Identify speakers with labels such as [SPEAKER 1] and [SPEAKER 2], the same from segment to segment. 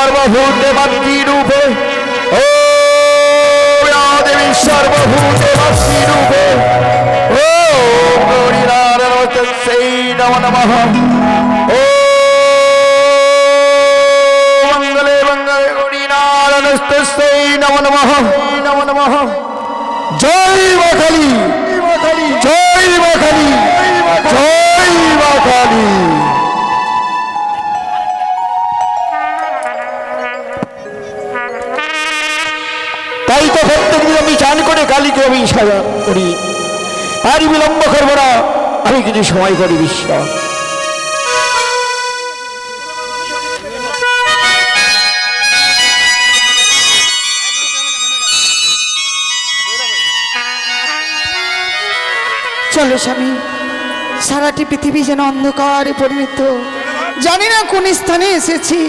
[SPEAKER 1] সর্বভূতে মাতৃরূপে ও দেবী সর্বভূতে মাতৃরূপে ও সেই নম নমঃ। ও মঙ্গলে মঙ্গলে গৌরীনারায়ণস্তেই নম নমঃ নম নমঃ। জয় মা কালী। জয় মা জয় মা আমি করে কালীকে আমি সাজা করি। আর বিলম্ব করব না, আমি কিছু সময় করি বিশ্বাস
[SPEAKER 2] চলো স্বামী, সারাটি পৃথিবী যেন অন্ধকারে পরিণত। জানি না কোন স্থানে এসেছি,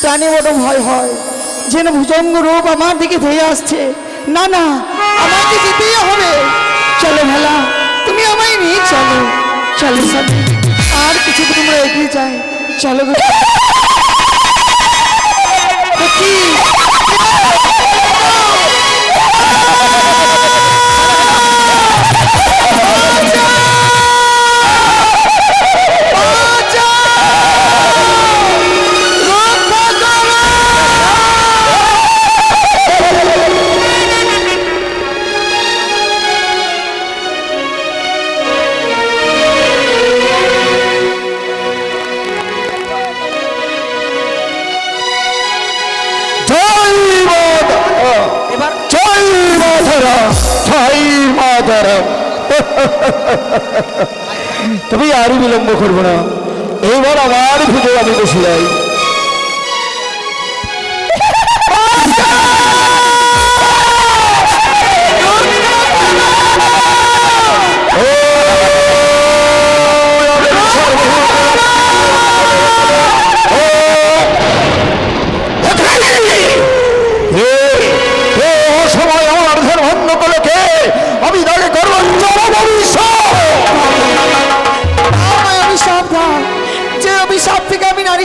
[SPEAKER 2] প্রাণে বড় ভয় হয়, যেন ভুজঙ্গ রূপ আমার দিকে ধেয়ে আসছে। না না আমাকে যেতেই হবে। চলো মেলা তুমি আমায় নিয়ে চলো। চলো সব আর কিছু তোমরা এগিয়ে যাই। চলো।
[SPEAKER 1] জয় মাতারা তবে আরই বিলম্ব করব না। এইবার আমার ভিতরে আমি বসে যাই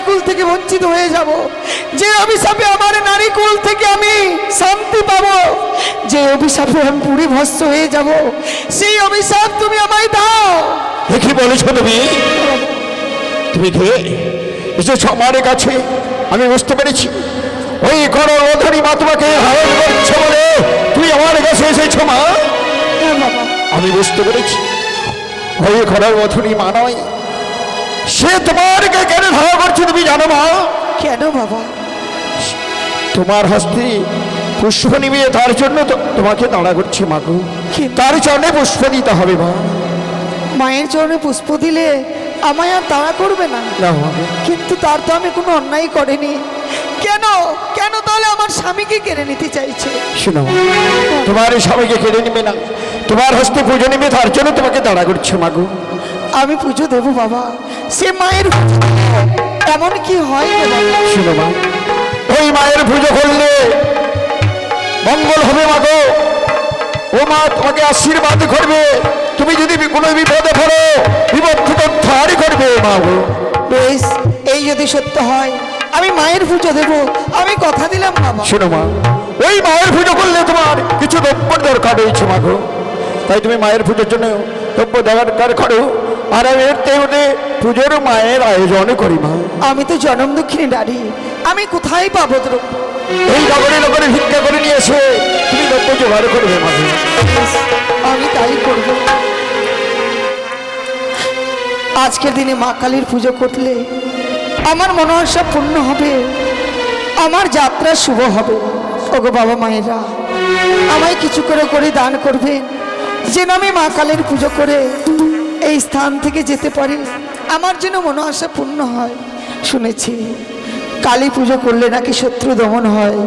[SPEAKER 2] নারীকুল থেকে বঞ্চিত হয়ে যাব। যে অভিশাপে আমার নারীকুল থেকে আমি শান্তি পাবো যে অভিশাপে আমি পুরী ভস্য হয়ে যাব সেই অভিশাপ তুমি আমায় দাও।
[SPEAKER 1] দেখি বলেছ তুমি? তুমি কে? এসেছ আমার কাছে আমি বুঝতে পেরেছি। ওই করোর অধরি মা তোমাকে হারণ করছ বলে তুই আমার কাছে এসেছ মা?
[SPEAKER 2] হ্যাঁ
[SPEAKER 1] আমি বুঝতে পেরেছি। ওই ঘরের অধরি মা নয় সে তোমারকে কেন ধারা করছে তুমি জানো মা?
[SPEAKER 2] কেন বাবা?
[SPEAKER 1] তোমার হস্তে পুষ্প নিবে তার জন্য তোমাকে দাঁড়া করছে মাগো তার চরণে পুষ্প দিতে হবে মা।
[SPEAKER 2] মায়ের চরণে পুষ্প দিলে আমায় আর তাড়া করবে না।
[SPEAKER 1] না
[SPEAKER 2] কিন্তু তার তো আমি কোনো অন্যায় করিনি। কেন? কেন তাহলে আমার স্বামীকে কেড়ে নিতে চাইছে?
[SPEAKER 1] শোনো তোমার স্বামীকে কেড়ে নেবে না। তোমার হস্তে পুজো নেবে তার জন্য তোমাকে দাঁড়া করছে মাগো
[SPEAKER 2] আমি পুজো দেবো বাবা। সে মায়ের এমন কি হয় গো?
[SPEAKER 1] মা ওই মায়ের পুজো করলে মঙ্গল হবে মাগো ও মা তোমাকে আশীর্বাদ করবে। তুমি যদি কোনো বিপদে পড়ো বিপদ উদ্ধার করবে মা গো।
[SPEAKER 2] বেশ এই যদি সত্য হয় আমি মায়ের পুজো দেব। আমি কথা দিলাম বাবা
[SPEAKER 1] শোনো মা ওই মায়ের পুজো করলে তোমার কিছু দ্রব্যর দরকার রয়েছে মাগো তাই তুমি মায়ের পুজোর জন্য দ্রব্য দরকার করো। আর আমি এর তেমনি পুজোর মায়ের আয়োজন করি মা
[SPEAKER 2] আমি তো জনম দুঃখিনী নারী আমি কোথায় পাবো দ্রব্য
[SPEAKER 1] এই নগরে নগরে ভিক্ষা করে নিয়ে এসে তুমি দ্রব্য জোগাড় করবে মাঝে
[SPEAKER 2] আমি তাই করব। আজকের দিনে মা কালীর পুজো করলে আমার মনোবাসা পূর্ণ হবে। আমার যাত্রা শুভ হবে। ওগো বাবা মায়েরা আমায় কিছু করে করে দান করবেন। যেন আমি মা কালীর পুজো করে এই স্থান থেকে যেতে পারি আমার যেন আশা পূর্ণ হয়। শুনেছি, কালী পুজো করলে নাকি শত্রু দমন হয়।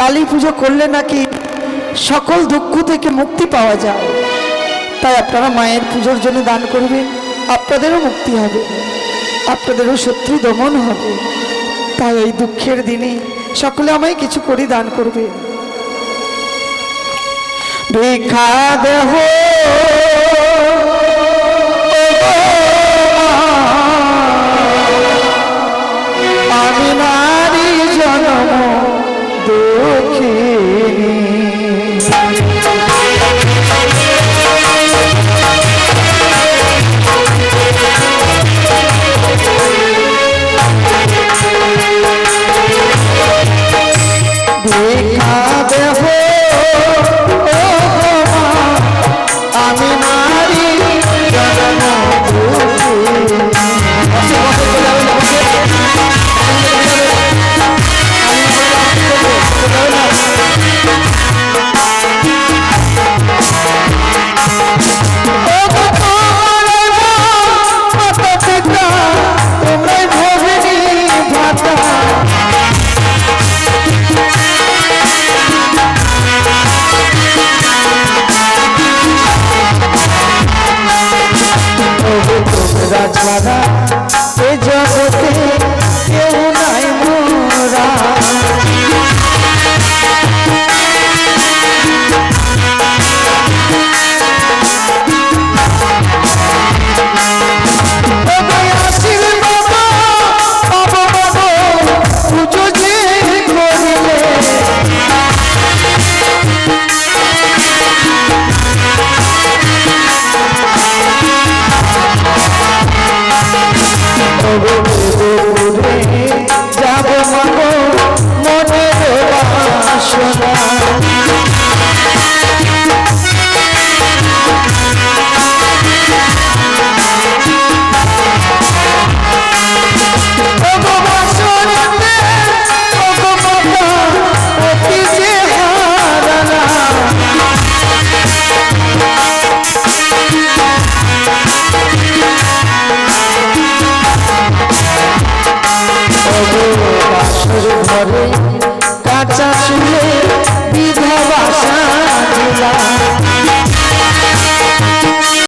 [SPEAKER 2] কালী পুজো করলে নাকি সকল দুঃখ থেকে মুক্তি পাওয়া যায়। তাই আপনারা মায়ের পুজোর জন্য দান করবেন, আপনাদেরও মুক্তি হবে, আপনাদেরও শত্রু দমন হবে। তাই এই দুঃখের দিনে সকলে আমায় কিছু করে দান করবে। ভিক্ষা দেহ চিনি Sudhi Lord.